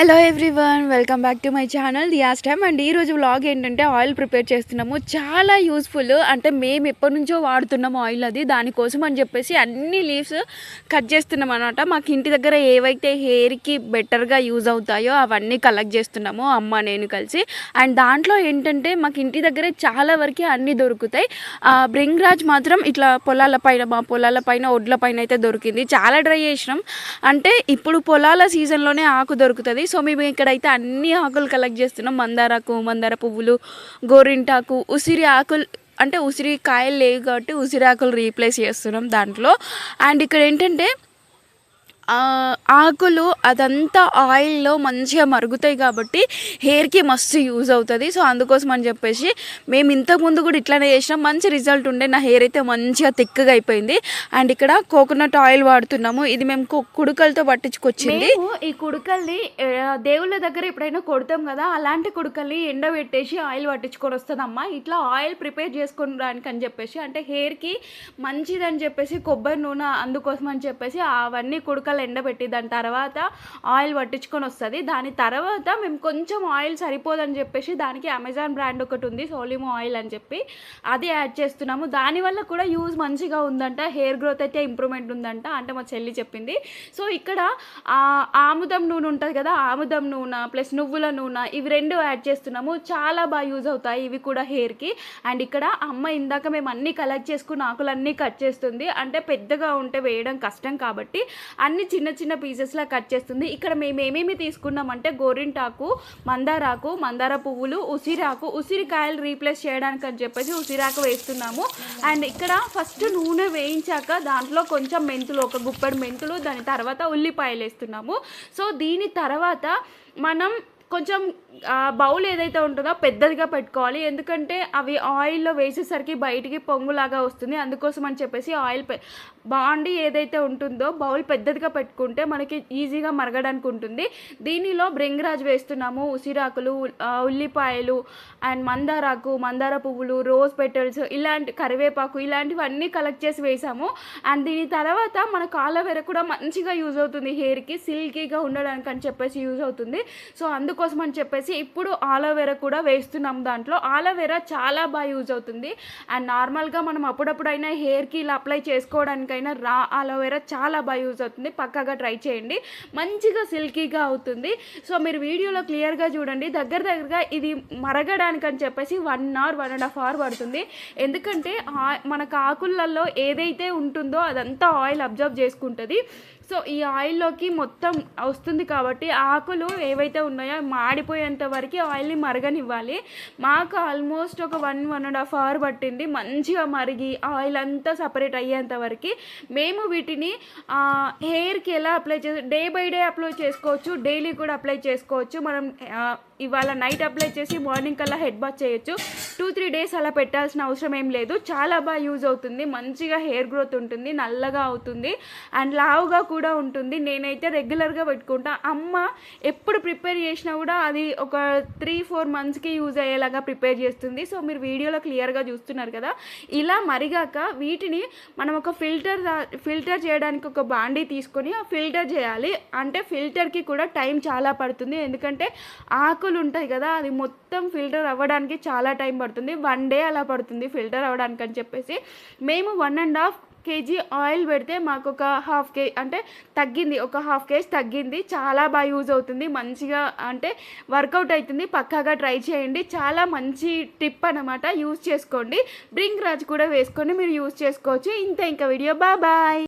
Hello everyone welcome back to my channel Diya's time and ఈరోజు vlog ఏంటంటే oil prepare చేస్తున్నాము. చాలా useful అంటే మేము ఎప్పటి నుంచో వాడుతున్నాము ఆయిల్ అది. దానికోసం అని చెప్పేసి అన్ని లీవ్స్ కట్ చేస్తున్నాం అనమాట మాకు ఇంటి దగ్గర ఏవైతే హెయిర్కి బెటర్గా యూజ్ అవుతాయో అవన్నీ కలెక్ట్ చేస్తున్నాము అమ్మ నేను కలిసి. అండ్ దాంట్లో ఏంటంటే మాకు ఇంటి దగ్గరే చాలా వరకు అన్నీ దొరుకుతాయి. బ్రింగ్ రాజ్ మాత్రం ఇట్లా పొలాల పైన మా పొలాల పైన ఒడ్ల పైన అయితే దొరికింది. చాలా డ్రై చేసినాం. అంటే ఇప్పుడు పొలాల సీజన్లోనే ఆకు దొరుకుతుంది. సో మేము ఇక్కడైతే అన్ని ఆకులు కలెక్ట్ చేస్తున్నాం. మందారాకు మందార పువ్వులు గోరింటాకు ఉసిరి ఆకులు అంటే ఉసిరి కాయలు లేవు కాబట్టి ఉసిరి ఆకులు రీప్లేస్ చేస్తున్నాం దాంట్లో. అండ్ ఇక్కడ ఏంటంటే ఆకులు అదంతా ఆయిల్లో మంచిగా మరుగుతాయి కాబట్టి హెయిర్కి మస్తు యూజ్ అవుతుంది. సో అందుకోసం అని చెప్పేసి మేము ఇంతకుముందు కూడా ఇట్లానే చేసినాం. మంచి రిజల్ట్ ఉండే. నా హెయిర్ అయితే మంచిగా తిక్కగా అయిపోయింది. అండ్ ఇక్కడ కోకోనట్ ఆయిల్ వాడుతున్నాము. ఇది మేము కుడుకలతో పట్టించుకొచ్చింది. ఈ కుడుకల్ని దేవుళ్ళ దగ్గర ఎప్పుడైనా కొడతాం కదా అలాంటి కుడుకల్ని ఎండబెట్టేసి ఆయిల్ పట్టించుకొని వస్తుందమ్మా. ఇట్లా ఆయిల్ ప్రిపేర్ చేసుకోవడానికి అని చెప్పేసి అంటే హెయిర్కి మంచిదని చెప్పేసి కొబ్బరి నూనె అందుకోసం అని చెప్పేసి అవన్నీ కుడుకలు ఎండబెట్టి దాని తర్వాత ఆయిల్ పట్టించుకొని వస్తుంది. దాని తర్వాత మేము కొంచెం ఆయిల్ సరిపోదని చెప్పేసి దానికి అమెజాన్ బ్రాండ్ ఒకటి ఉంది సోలిమో ఆయిల్ అని చెప్పి అది యాడ్ చేస్తున్నాము. దానివల్ల కూడా యూజ్ మంచిగా ఉందంట హెయిర్ గ్రోత్ అయితే ఇంప్రూవ్మెంట్ ఉందంట అంటే మా చెల్లి చెప్పింది. సో ఇక్కడ ఆముదం నూనె ఉంటుంది కదా ఆముదం నూనె ప్లస్ నువ్వుల నూనె ఇవి రెండు యాడ్ చేస్తున్నాము. చాలా బాగా యూజ్ అవుతాయి ఇవి కూడా హెయిర్కి. అండ్ ఇక్కడ అమ్మ ఇందాక మేము అన్నీ కలెక్ట్ చేసుకున్న ఆకులన్నీ కట్ చేస్తుంది. అంటే పెద్దగా ఉంటే వేయడం కష్టం కాబట్టి అన్ని చిన్న చిన్న పీసెస్లా కట్ చేస్తుంది. ఇక్కడ మేము ఏమేమి తీసుకున్నామంటే గోరింటాకు మందారాకు మందార పువ్వులు ఉసిరాకు ఉసిరికాయలు రీప్లేస్ చేయడానికి అని చెప్పేసి ఉసిరాకు వేస్తున్నాము. అండ్ ఇక్కడ ఫస్ట్ నూనె వేయించాక దాంట్లో కొంచెం మెంతులు ఒక గుప్పెడు మెంతులు దాని తర్వాత ఉల్లిపాయలు వేస్తున్నాము. సో దీని తర్వాత మనం కొంచెం బౌల్ ఏదైతే ఉంటుందో పెద్దదిగా పెట్టుకోవాలి. ఎందుకంటే అవి ఆయిల్లో వేసేసరికి బయటికి పొంగులాగా వస్తుంది. అందుకోసం అని చెప్పేసి ఆయిల్ బాండీ బాండి ఏదైతే ఉంటుందో బౌల్ పెద్దదిగా పెట్టుకుంటే మనకి ఈజీగా మరగడానికి ఉంటుంది. దీనిలో బ్రింగరాజ్ వేస్తున్నాము. ఉసిరాకులు ఉల్లిపాయలు అండ్ మందారాకు మందార పువ్వులు రోజ్ పెటల్స్ ఇలాంటి కరివేపాకు ఇలాంటివన్నీ కలెక్ట్ చేసి వేసాము. అండ్ దీని తర్వాత మన కాలవేర కూడా మంచిగా యూజ్ అవుతుంది. హెయిర్కి సిల్కీగా ఉండడానికి అని చెప్పేసి యూజ్ అవుతుంది. సో అందుకోసం అని చెప్పేసి ఇప్పుడు ఆలోవెరా కూడా వేస్తున్నాం దాంట్లో. ఆలోవెరా చాలా బాగా యూజ్ అవుతుంది. అండ్ నార్మల్గా మనం అప్పుడప్పుడైనా హెయిర్కి ఇలా అప్లై చేసుకోవడానికైనా రా ఆలోవెరా చాలా బాగా యూజ్ అవుతుంది. పక్కాగా ట్రై చేయండి. మంచిగా సిల్కీగా అవుతుంది. సో మీరు వీడియోలో క్లియర్గా చూడండి. దగ్గర దగ్గరగా ఇది మరగడానికి అని చెప్పేసి one hour one and half hour పడుతుంది. ఎందుకంటే ఆ- మనకు ఆకులలో ఏదైతే ఉంటుందో అదంతా ఆయిల్ అబ్జర్వ్ చేసుకుంటుంది. సో ఈ ఆయిల్లోకి మొత్తం వస్తుంది కాబట్టి ఆకులు ఏవైతే ఉన్నాయో మాడిపోయేంత వరకు ఆయిల్ని మరగనివ్వాలి. మాకు ఆల్మోస్ట్ ఒక one one and half hour పట్టింది. మంచిగా మరిగి ఆయిల్ అంతా సపరేట్ అయ్యేంత వరకు మేము వీటిని హెయిర్కి ఎలా అప్లై చేసి డే బై డే అప్లై చేసుకోవచ్చు డైలీ కూడా అప్లై చేసుకోవచ్చు. మనం ఇవాళ నైట్ అప్లై చేసి మార్నింగ్ కల్లా హెడ్ బాత్ చేయొచ్చు. టూ త్రీ డేస్ అలా పెట్టాల్సిన అవసరం ఏం లేదు. చాలా బాగా యూజ్ అవుతుంది. మంచిగా హెయిర్ గ్రోత్ ఉంటుంది. నల్లగా అవుతుంది. అండ్ లావుగా కూడా కూడా ఉంటుంది. నేనైతే రెగ్యులర్గా పెట్టుకుంటా. అమ్మ ఎప్పుడు ప్రిపేర్ చేసినా కూడా అది ఒక త్రీ ఫోర్ మంత్స్కి యూజ్ అయ్యేలాగా ప్రిపేర్ చేస్తుంది. సో మీరు వీడియోలో క్లియర్గా చూస్తున్నారు కదా. ఇలా మరిగాక వీటిని మనం ఒక ఫిల్టర్ ఫిల్టర్ చేయడానికి ఒక బాండీ తీసుకొని ఆ ఫిల్టర్ చేయాలి. అంటే ఫిల్టర్కి కూడా టైం చాలా పడుతుంది. ఎందుకంటే ఆకులు ఉంటాయి కదా అది మొత్తం ఫిల్టర్ అవ్వడానికి చాలా టైం పడుతుంది. వన్ డే అలా పడుతుంది ఫిల్టర్ అవ్వడానికి అని చెప్పేసి. మేము one and half K G oil పెడితే మాకు ఒక హాఫ్ కేజీ అంటే తగ్గింది ఒక హాఫ్ కేజీ తగ్గింది. చాలా బాగా యూజ్ అవుతుంది. మంచిగా అంటే వర్కౌట్ అవుతుంది పక్కాగా ట్రై చేయండి. చాలా మంచి టిప్ అనమాట యూజ్ చేసుకోండి. బ్రింగ్ రాజ్ కూడా వేసుకొని మీరు యూజ్ చేసుకోవచ్చు. ఇంత ఇంకా వీడియో. బాయ్.